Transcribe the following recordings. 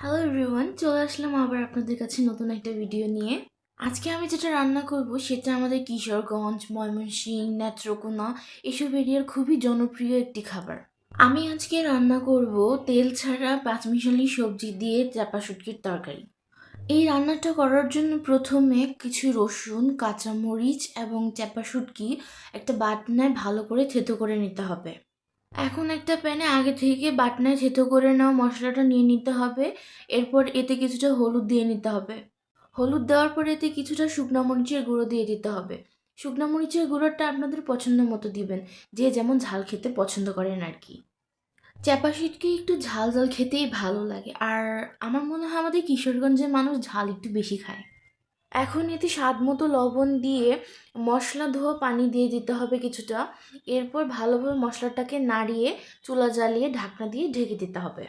Hello everyone চলে আসলাম আবার আপনাদের কাছে নতুন একটা ভিডিও নিয়ে। আজকে আমি যেটা রান্না করব সেটা আমাদের কিশোরগঞ্জ, ময়মনসিংহ, নেত্রকোনা এসব এরিয়ার খুবই জনপ্রিয় একটি খাবার। আমি আজকে রান্না করব তেল ছাড়া পাঁচমিশালি সবজি দিয়ে চাপা শুটকির তরকারি। এই রান্নাটা করার জন্য প্রথমে কিছু রসুন, কাঁচামরিচ এবং চাপা শুটকি একটা বাটনায় ভালো করে থেতো করে নিতে হবে। এখন একটা প্যানে আগে থেকে বাটনায় থেতো করে নেওয়া মশলাটা নিয়ে নিতে হবে। এরপর এতে কিছুটা হলুদ দিয়ে নিতে হবে। হলুদ দেওয়ার পর এতে কিছুটা শুকনো মরিচের গুঁড়ো দিয়ে দিতে হবে। শুকনো মরিচের গুঁড়োটা আপনাদের পছন্দ মতো দিবেন, যে যেমন ঝাল খেতে পছন্দ করেন আর কি। চ্যাপা শিটকে একটু ঝাল ঝাল খেতেই ভালো লাগে, আর আমার মনে হয় আমাদের কিশোরগঞ্জের মানুষ ঝাল একটু বেশি খায়। এখন এতে স্বাদ মতো লবণ দিয়ে মশলা ধোয়া পানি দিয়ে দিতে হবে কিছুটা। এরপর ভালোভাবে মশলাটাকে নাড়িয়ে, চুলা জ্বালিয়ে ঢাকনা দিয়ে ঢেকে দিতে হবে।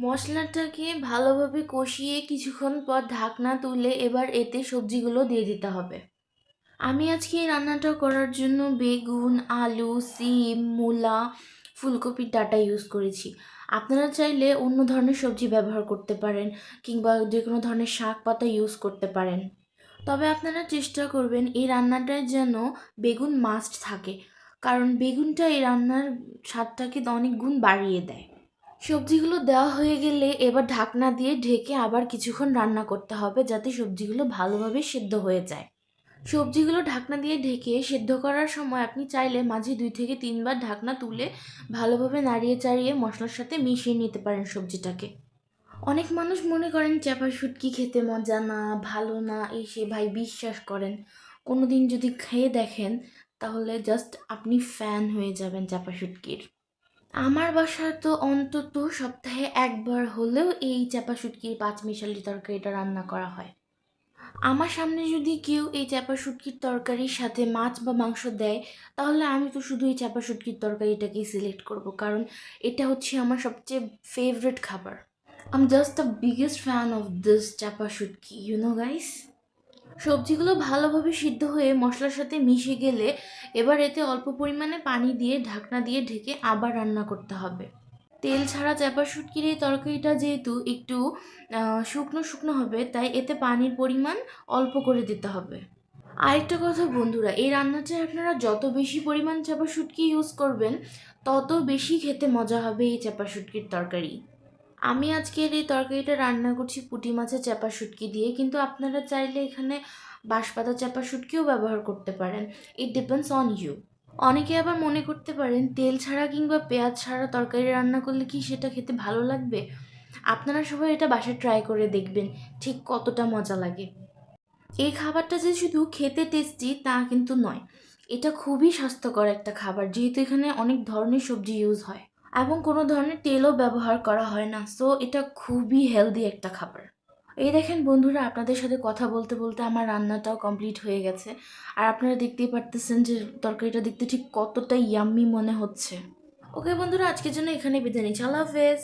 মশলাটাকে ভালোভাবে কষিয়ে কিছুক্ষণ পর ঢাকনা তুলে এবার এতে সবজিগুলো দিয়ে দিতে হবে। আমি আজকে এই রান্নাটা করার জন্য বেগুন, আলু, সিম, মূলা, ফুলকপির ডাটা ইউজ করেছি। আপনারা চাইলে অন্য ধরনের সবজি ব্যবহার করতে পারেন কিংবা যে কোনো ধরনের শাক পাতা ইউজ করতে পারেন। তবে আপনারা চেষ্টা করবেন এই রান্নাটায় যেন বেগুন মাস্ট থাকে। কারণ বেগুনটা এই রান্নার স্বাদটাকে অনেক গুণ বাড়িয়ে দেয়। সবজিগুলো দেওয়া হয়ে গেলে এবার ঢাকনা দিয়ে ঢেকে আবার কিছুক্ষণ রান্না করতে হবে যাতে সবজিগুলো ভালোভাবে সেদ্ধ হয়ে যায়। সবজিগুলো ঢাকনা দিয়ে ঢেকে সেদ্ধ করার সময় আপনি চাইলে মাঝে দুই থেকে তিনবার ঢাকনা তুলে ভালোভাবে নাড়িয়ে চাড়িয়ে মশলার সাথে মিশিয়ে নিতে পারেন সবজিটাকে। অনেক মানুষ মনে করেন চাপা শুটকি খেতে মজা না, ভালো না এই সে ভাই বিশ্বাস করেন। কোনো দিন যদি খেয়ে দেখেন, তাহলে জাস্ট আপনি ফ্যান হয়ে যাবেন চাপা শুটকির। আমার বাসায় তো অন্তত সপ্তাহে একবার হলেও এই চাপা শুটকির পাঁচ মিশালি তরকারিটা রান্না করা হয়। আমার সামনে যদি কেউ এই চাপা শুটকির তরকারির সাথে মাছ বা মাংস দেয়, তাহলে আমি তো শুধু এই চাপা শুটকির তরকারিটাকেই সিলেক্ট করব। কারণ এটা হচ্ছে আমার সবচেয়ে ফেভারিট খাবার। I'm just the biggest fan of this chapa shutki you no guys সবজিগুলো ভালোভাবে সিদ্ধ হয়ে মশলার সাথে মিশে গেলে এবার এতে অল্প পরিমাণে পানি দিয়ে ঢাকনা দিয়ে ঢেকে আবার রান্না করতে হবে। তেল ছাড়া চাপা শুটকির এই তরকারিটা যেহেতু একটু শুকনো শুকনো হবে, তাই এতে পানির পরিমাণ অল্প করে দিতে হবে। আরেকটা কথা বন্ধুরা, এই রান্নাটায় আপনারা যত বেশি পরিমাণ চাপা শুটকি ইউজ করবেন, তত বেশি খেতে মজা হবে এই চাপা শুটকির তরকারি। আমি আজকের এই তরকারিটা রান্না করছি পুঁটি মাছের চাপা শুটকি দিয়ে, কিন্তু আপনারা চাইলে এখানে বাঁশপাতা চাপা শুটকিও ব্যবহার করতে পারেন। ইট ডিপেন্ডস অন ইউ অনেকে আবার মনে করতে পারেন, তেল ছাড়া কিংবা পেঁয়াজ ছাড়া তরকারি রান্না করলে কি সেটা খেতে ভালো লাগবে? আপনারা সবাই এটা বাসায় ট্রাই করে দেখবেন, ঠিক কতটা মজা লাগে। এই খাবারটা যে শুধু খেতে টেস্টি তা কিন্তু নয়, এটা খুবই স্বাস্থ্যকর একটা খাবার, যেহেতু এখানে অনেক ধরনের সবজি ইউজ হয়। এবং কোনো ধরনের তেলও ব্যবহার করা হয় না। সো এটা খুবই হেলদি একটা খাবার। এই দেখেন বন্ধুরা, আপনাদের সাথে কথা বলতে বলতে আমার রান্নাটাও কমপ্লিট হয়ে গেছে। আর আপনারা দেখতেই পারতেছেন যে তরকারিটা দেখতে ঠিক কতটা ইয়াম্মি মনে হচ্ছে। ওকে বন্ধুরা, আজকের জন্য এখানে বিদায় নিচ্ছি। আল্লাহ হাফেজ।